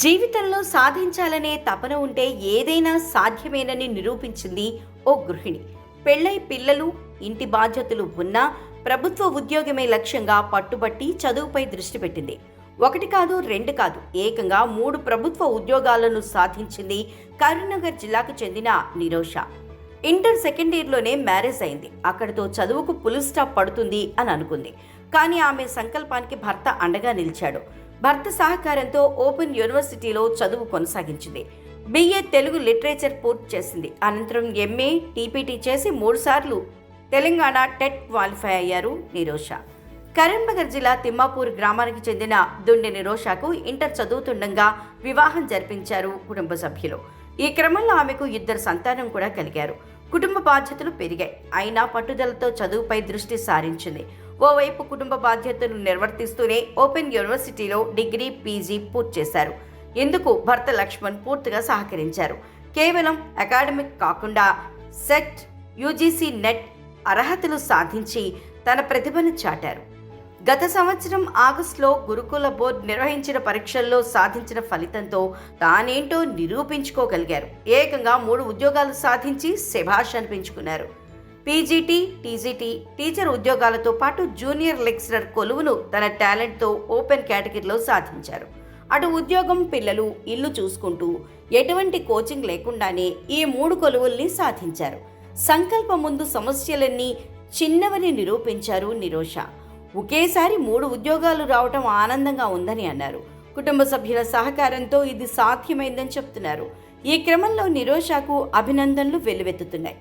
జీవితంలో సాధించాలనే తపన ఉంటే ఏదైనా సాధ్యమేనని నిరూపించింది ఓ గృహిణి. పెళ్ళై పిల్లలు ఇంటి బాధ్యతలు ఉన్నా ప్రభుత్వ ఉద్యోగమే లక్ష్యంగా పట్టుబట్టి చదువుపై దృష్టి పెట్టింది. ఒకటి కాదు రెండు కాదు ఏకంగా మూడు ప్రభుత్వ ఉద్యోగాలను సాధించింది కరీంనగర్ జిల్లాకు చెందిన నిరోష. ఇంటర్ సెకండ్ ఇయర్లోనే మ్యారేజ్ అయింది. అక్కడితో చదువుకు పులి స్టాప్ పడుతుంది అని అనుకుంది. కానీ ఆమె సంకల్పానికి భర్త అండగా నిలిచాడు. భర్త సహకారంతో ఓపెన్ యూనివర్సిటీలో చదువు కొనసాగించింది. బిఏ తెలుగు లిటరేచర్ పూర్తి చేసింది. అనంతరం ఎంఏ టీపీటీ చేసి మూడుసార్లు తెలంగాణ టెట్ క్వాలిఫై అయ్యారు నిరోష. కరీంనగర్ జిల్లా తిమ్మాపూర్ గ్రామానికి చెందిన దుండె నిరోషాకు ఇంటర్ చదువుతుండగా వివాహం జరిపించారు కుటుంబ సభ్యులు. ఈ క్రమంలో ఆమెకు ఇద్దరు సంతానం కూడా కలిగారు. కుటుంబ బాధ్యతలు పెరిగాయి. అయినా పట్టుదలతో చదువుపై దృష్టి సారించింది. ఓవైపు కుటుంబ బాధ్యతలు నిర్వర్తిస్తూనే ఓపెన్ యూనివర్సిటీలో డిగ్రీ పీజీ పూర్తి చేశారు. ఇందుకు భర్త లక్ష్మణ్ పూర్తిగా సహకరించారు. కేవలం అకాడమిక్ కాకుండా సెట్ యూజీసీ నెట్ అర్హతలు సాధించి తన ప్రతిభను చాటారు. గత సంవత్సరం ఆగస్టులో గురుకుల బోర్డు నిర్వహించిన పరీక్షల్లో సాధించిన ఫలితంతో తానేంటో నిరూపించుకోగలిగారు. ఏకంగా మూడు ఉద్యోగాలు సాధించి శభాష్ అనిపించుకున్నారు. పీజీటీ టీజీటీ టీచర్ ఉద్యోగాలతో పాటు జూనియర్ లెక్చరర్ కొలువులు తన టాలెంట్తో ఓపెన్ కేటగిరీలో సాధించారు. అటు ఉద్యోగం పిల్లలు ఇల్లు చూసుకుంటూ ఎటువంటి కోచింగ్ లేకుండానే ఈ మూడు కొలువుల్ని సాధించారు. సంకల్పం ముందు సమస్యలన్నీ చిన్నవని నిరూపించారు నిరోష. ఒకేసారి మూడు ఉద్యోగాలు రావటం ఆనందంగా ఉందని అన్నారు. కుటుంబ సభ్యుల సహకారంతో ఇది సాధ్యమైందని చెప్తున్నారు. ఈ క్రమంలో నిరోషాకు అభినందనలు వెల్లువెత్తుతున్నాయి.